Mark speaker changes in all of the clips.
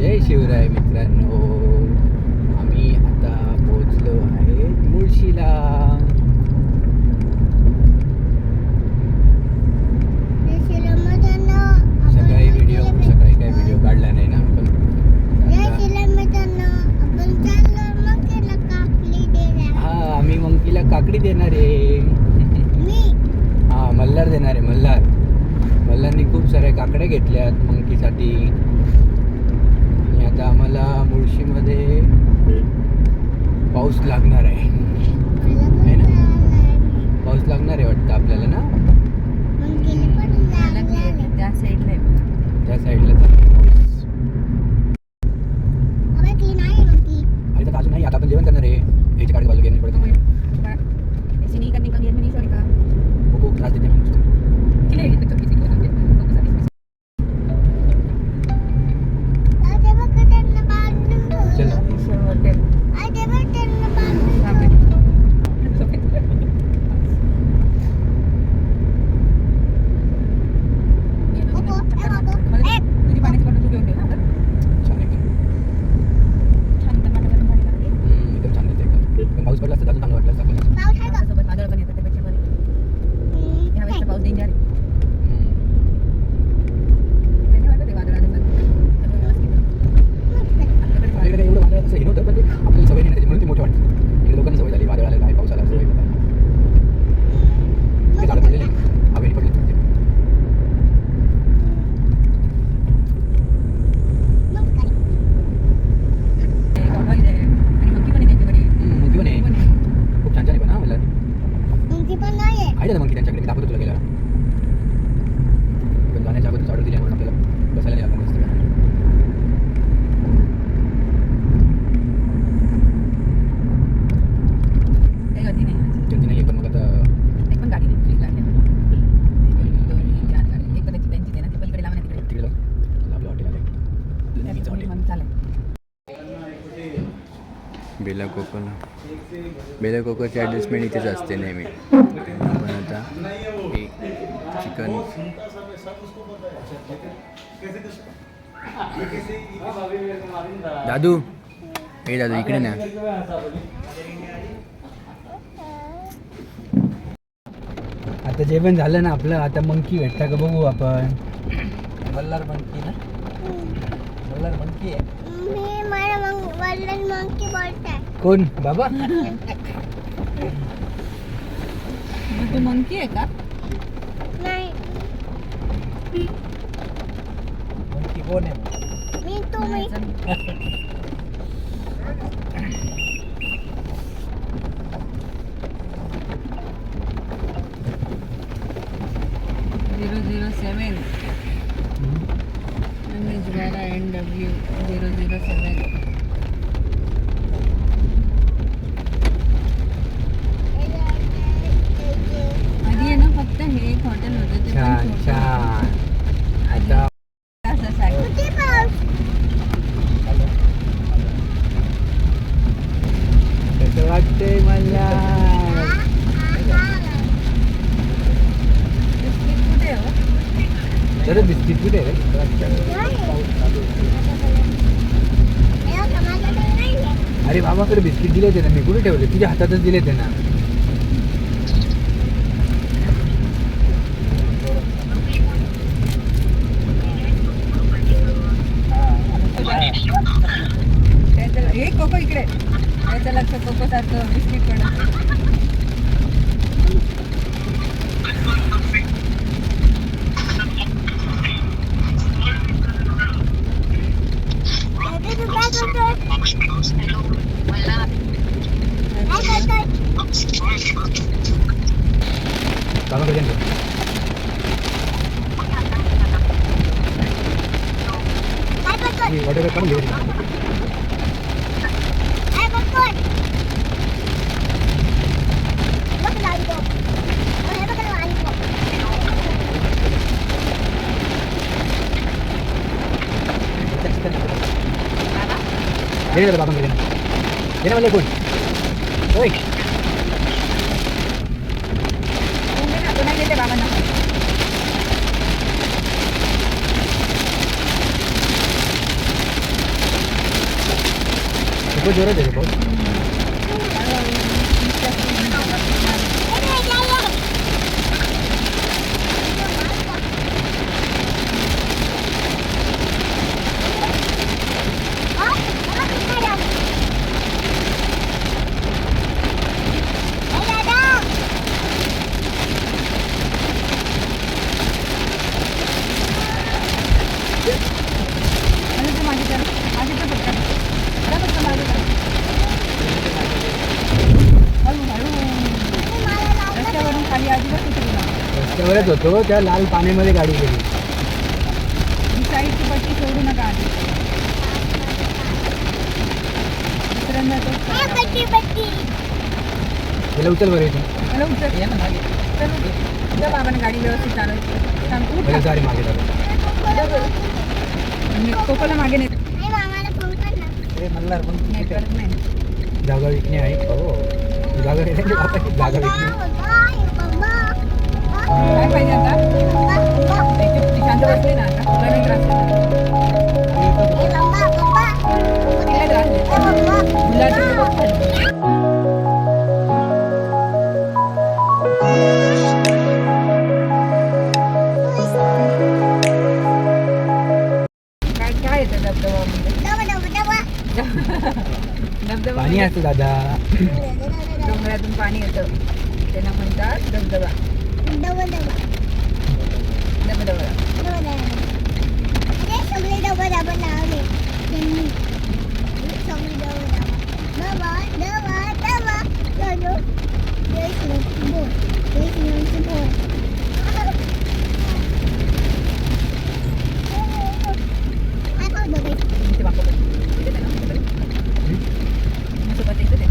Speaker 1: जय शिवराय मित्रांनो. आम्ही आता पोहोचलो आहे मुळशीला. सकाळी व्हिडिओ सकाळी काय व्हिडिओ काढला नाही ना पण आता- हा आम्ही मंकीला काकडी देणार आहे. हा मल्हार देणार आहे मल्हार. मल्हारनी खूप साऱ्या काकड्या घेतल्यात मंकीसाठी. आता आम्हाला मुळशीमध्ये पाऊस लागणार आहे. पाऊस लागणार आहे वाटतं आपल्याला ना?
Speaker 2: त्या साईडला
Speaker 1: त्या साईडला अजून नाही आता आपण जेवण करणार आहे. याची काळजी बाजू घेणे पडत
Speaker 2: sini kan tinggal dia ni sorry kak.
Speaker 1: खूप त्रास देते म्हणून नुसतं.
Speaker 2: Kira itu kisi dua nanti. Fokus habis.
Speaker 1: चल ना.
Speaker 2: Hotel. Sampai. Sampai. तुझी पाण्याची बॉटल तू घेऊन ठेव हा?
Speaker 1: छान एकदम
Speaker 2: छान टमाटर गरम पाणी टाकते.
Speaker 1: हम्म, एकदम छान देते एकदम पण पाऊस पडला असतं तर अजून चांगलं वाटलं असतं आपल्याला
Speaker 2: पावसासोबत वादळ पण येतं त्यापेक्षा ह्या वेळेचा पाऊस डेंजर आहे
Speaker 1: हम्म.
Speaker 2: नाही वाटत आहे वादळ आलं तर. सगळं व्यवस्थित आहे. आपल्याकडे
Speaker 1: आपल्याकडे काही एवढं वादळ असं हे नव्हतं पण ते आपल्याला सवय नाही त्याची म्हणून ते मोठे वाटतं इकडे लोकांना सवय झाली वादळ आलं काय पाऊस आला सवय होता ते झाडं पडलेले हवेने पडले ते.
Speaker 2: कॉटवाली आहे आणि मंकी पण आहे त्यांच्याकडे
Speaker 1: हम्म, मोठी पण आहे
Speaker 2: पण आहे.
Speaker 1: खूप छान छान आहे पण हा मला आहे ना मग त्यांच्याकडे मी दाखवतो तुला गेला पण जाण्याच्या अगोदर ऑर्डर दिली म्हणून आपल्याला बसायला नाही लागणार मस्त
Speaker 2: काही गर्दी नाही आज.
Speaker 1: गर्दी नाही पण मग आता
Speaker 2: एक पण गाडी नाही फ्री लागली दोन चार गाडी एक कदाचित त्यांचीच आहे ना ते पलीकडे लावा ना तिकडे
Speaker 1: तिकडे जाऊ आपलं हॉटेल आलं
Speaker 2: त्याचं कोणी मग चालेल
Speaker 1: बेला कोकोला बेला कोकोची ॲडजस्टमेंट इथेच असते नेहमी. पण आता हे चिकन. दादू. हे दादू इकडे ना आता जेवण झालं ना आपलं आता मंकी भेटता का बघू आपण. मल्हार मंकी ना? मल्हार मंकी आहे. कोण? बाबा?
Speaker 2: तू मंकी आहे का?
Speaker 1: मंकी कोण आहे?
Speaker 2: Zero zero seven निजवाडा N W zero zero seven आधी आहे ना फक्त हे एक हॉटेल होतं ते पण
Speaker 1: छान
Speaker 2: छोटं
Speaker 1: छान
Speaker 2: होतं.
Speaker 1: आता
Speaker 2: असं side.
Speaker 1: कसं वाटतंय मला
Speaker 2: बिस्किट
Speaker 1: बिस्किट कुठे आहे रे अरे बाबाकडे बिस्किट दिले होते ना मी कुठे ठेवले? तुझ्या हातातच दिले होते ना
Speaker 2: त्याचं हे कोको इकडे त्याचं लक्ष कोको सारखं बिस्किट पडत
Speaker 1: बाबाकडे दे ना. ही वॉटर काढून घे दे ना बाबाकडे दे ना दे ना मला कोण होय
Speaker 2: तो नाही देते बाबांना
Speaker 1: खूपच जोरात आहे रे पाऊस
Speaker 2: आणि ते मागे करा. मागे तर पटकन. करा पटकन मागे करा. हळू, हळू. रस्त्यावरून खाली अजिबात उतरू नका.
Speaker 1: रस्त्यावरच होतो त्या लाल पाण्यामध्ये गाडी गेली.
Speaker 2: ही साईडची पट्टी सोडू नका आधी. दुसऱ्यांदा तो
Speaker 1: त्याला उचल बरं इथून
Speaker 2: मला उचल. ये ना चल बाबाने गाडी व्यवस्थित चालवायची सांग उठ
Speaker 1: पहिले
Speaker 2: ना.
Speaker 1: सारी मागे जातो
Speaker 2: जा बरं. आणि कोकोला मागे नाही. नाही करत नाही
Speaker 1: जागा विकणे आहे. हो. जागा विकणे. जागा विकणे.
Speaker 2: काय पाहिजे आता त्याची ती शांत बसली ना आता तुला नाही त्रास देत. तिला त्रास देत. मुलाचं ते बघ खाली. काय काय येतं धबधबामध्ये धबधबा
Speaker 1: पाणी असतं दादा
Speaker 2: डोंगरातून पाणी येतं त्यांना म्हणतात धबधबा धबधबा इथे बापा बघ. इथे त्यांना म्हणतात बघ. असं बघ, इथे ते.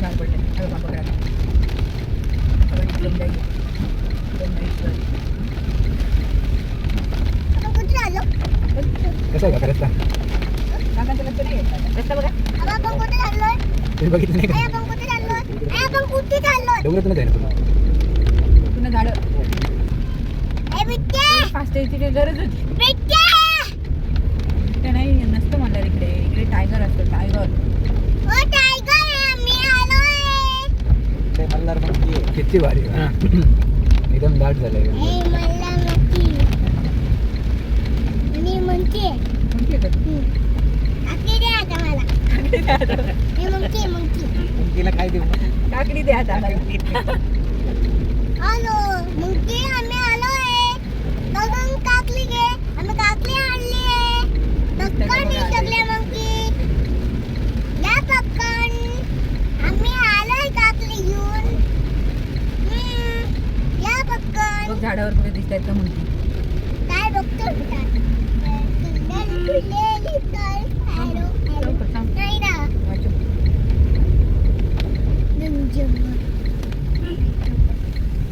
Speaker 2: झाड पडलंय. अगं बापा काय. अगं इकडून जाईल. इकडून नाही, इकडून.
Speaker 1: कसं आहे का रस्ता
Speaker 2: काकांचं लक्ष नाही येत आता. रस्ता बघा.
Speaker 1: तुम्ही बघितलं नाही का डोंगरातूनच आहे ना तुम्ही
Speaker 2: पुन्हा झाडं. फास्ट यायची काही गरज होती. ते नाही नसतं म्हणलं इकडे इकडे टायगर असतं टायगर
Speaker 1: किती भारी हा. एकदम दाट
Speaker 2: कोणती आहे का?
Speaker 1: तिला काय देऊ?
Speaker 2: काकडी द्या.
Speaker 3: आलो मग ते आम्ही आलोय बघून काकली घे. आम्ही काकली आणली आहे. पक्कन हे सगळे मग. या पक्कन. आम्ही आलोय काकली घेऊन. हम्म, या पक्कन.
Speaker 2: झाडावर कुठे दिसत आहेत का म्हणते
Speaker 3: काय बघतो
Speaker 2: लवकर सांग
Speaker 3: नाही ना
Speaker 2: वाचू.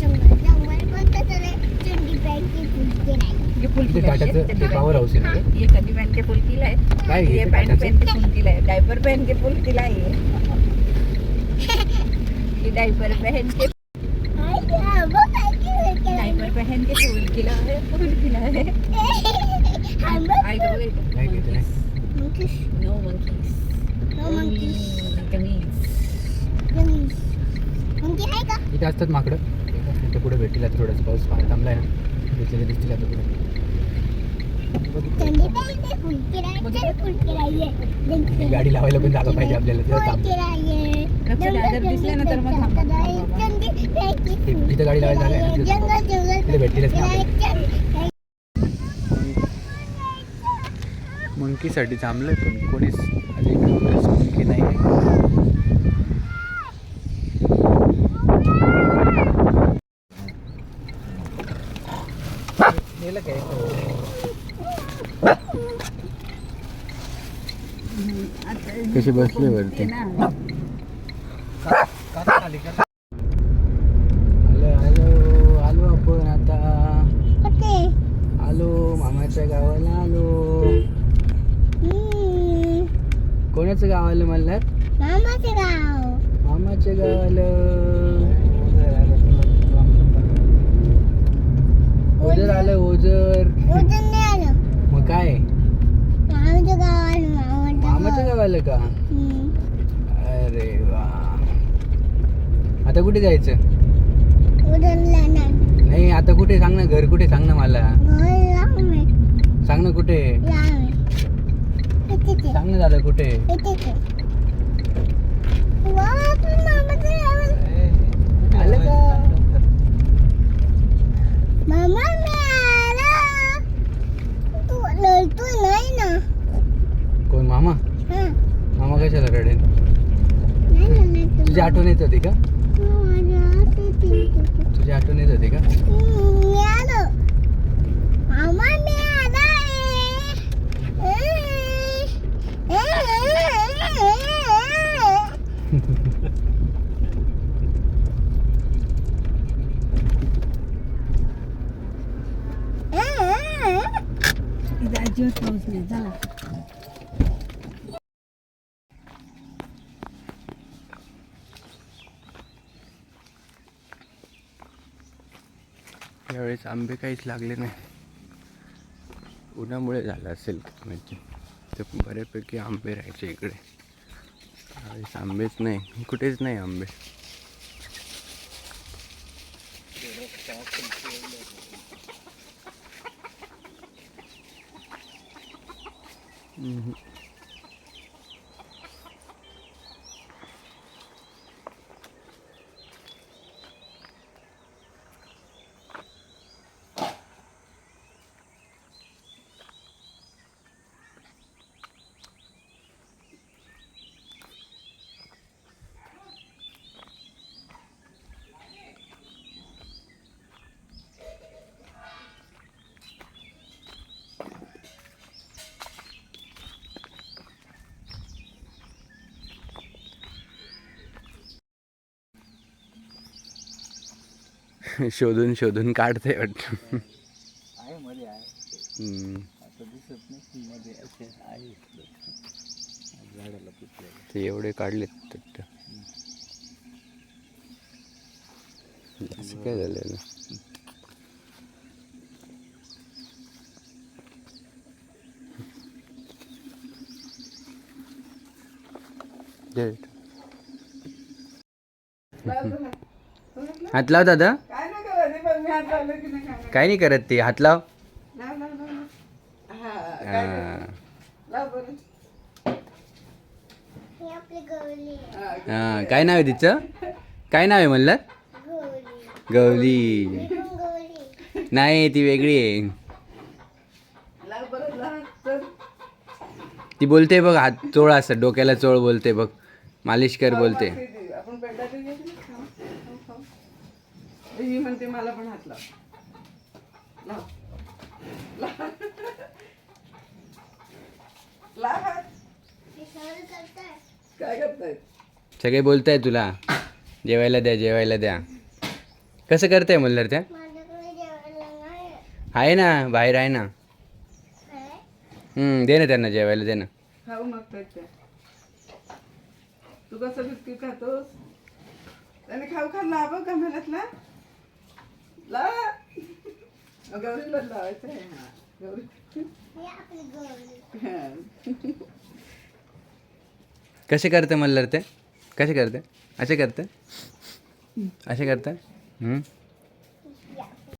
Speaker 3: जंगल जंगल कोणतं तरी चंडी बँकी फुलके नाही
Speaker 2: ये फुल
Speaker 1: इथे
Speaker 2: किला है,
Speaker 1: टाटाचं रे?
Speaker 2: पहन- ये चड्डी पहन के फुल किला है ये पैंट? पहन के फुल किला है डायपर पहन के फुल किला है ये डायपर पहन के
Speaker 3: का की
Speaker 2: डायपर पहन के फुल किला है किला है आई
Speaker 3: monkeys. No monkeys. आहे का
Speaker 1: इथे असतात माकडं. इथे पुढे भेटतील आता थोडंसं पाऊस पा- थांबलाय. ना भेटलेले दिसतील आता पुढे
Speaker 3: चंडी बँकी फुलके नाही चल फुलके नाही
Speaker 1: ही गाडी लावायला पण जागा पाहिजे आपल्याला इथं गाडी लावायला जागा तिथे भेटतीलच आपल्याला. मंकीसाठी थांबलंय पण कोणीच अलीकडे मंकी नाही कशी बसले वरती
Speaker 2: ना
Speaker 1: आलो आलो आलो आपण आता. आलो मामाच्या गावाला आलो. कोणाचं गाव आलं म्हणलात
Speaker 3: मामाचे गाव.
Speaker 1: मामाच्या गावाला ओझर आलं ओझर.
Speaker 3: आलं.
Speaker 1: मग काय?
Speaker 3: मामाच्या गावाला मामाच्या
Speaker 1: मामाच्या गावाला का. अरे वा. आता कुठे जायचं?
Speaker 3: नाही
Speaker 1: नाही आता कुठे? सांग ना घर कुठे? सांग ना मला. सांग ना कुठे? सांग ना दादा कुठे? आलं का
Speaker 3: मामा मी आला तू लढतोय नाही ना
Speaker 1: कोण मामा
Speaker 3: हा
Speaker 1: मामा कशाला रडेल
Speaker 3: नाही ना नाही तर
Speaker 1: तुझी आठवण येत होती का
Speaker 3: तू माझ्या हातात येते.
Speaker 1: तुझी आठवण येत होती का
Speaker 3: हम्म, मी आलो मामा मी आला
Speaker 2: इथं अजिबात पाऊस नाही चला
Speaker 1: यावेळेस आंबे काहीच लागले नाही. उन्हामुळे झालं असेल म्हणजे ते बऱ्यापैकी आंबे राहायचे इकडे. यावेळेस आंबेच नाही. कुठेच नाही आंबे. हम्म. शोधून शोधून काढते वाटतं.
Speaker 4: आहे मध्ये आहे.
Speaker 1: हम्म.
Speaker 4: आता दिसत नाही मध्ये असे आहे झाडाला पुतलेलं
Speaker 1: ते एवढे काढलेत असं काय झालेलं दे. हात लाव दादा.
Speaker 2: काय? नाही करत
Speaker 1: ते. हात लाव.
Speaker 2: हा
Speaker 1: हा.
Speaker 3: ही.
Speaker 2: हा
Speaker 1: हा, काय नाव आहे तिचं? काय नाव आहे म्हणलं?
Speaker 3: गवली.
Speaker 1: नाही ती वेगळी आहे.
Speaker 2: लाव बरं लाव चल.
Speaker 1: ती बोलते बघ हात चोळ असं. डोक्याला चोळ बोलते बघ. मालिश कर बोलते
Speaker 2: किती? आपण पेंडा ते घेतली ना? खाऊ, खाऊ, खाऊ. ही म्हणते मला पण हात लाव.
Speaker 3: हे सगळं करताय?
Speaker 1: बोलताय तुला. जेवायला द्या जेवायला द्या. कसं करताय म्हणलं त्या? आहे ना बाहेर आहे ना. हम्म, दे ना त्यांना जेवायला दे ना.
Speaker 2: खाऊ त्या. तू कसं बिस्किट खातोस? त्याने खाऊ खाल्ला बघ गमेल्यातला. ला. गौरीला लावायचं आहे हा. गौरी.
Speaker 3: ही आपली गवली
Speaker 2: हा.
Speaker 1: कसे करते म्हणलं ते? कसे करते? असे करते? असे करते? हम्म.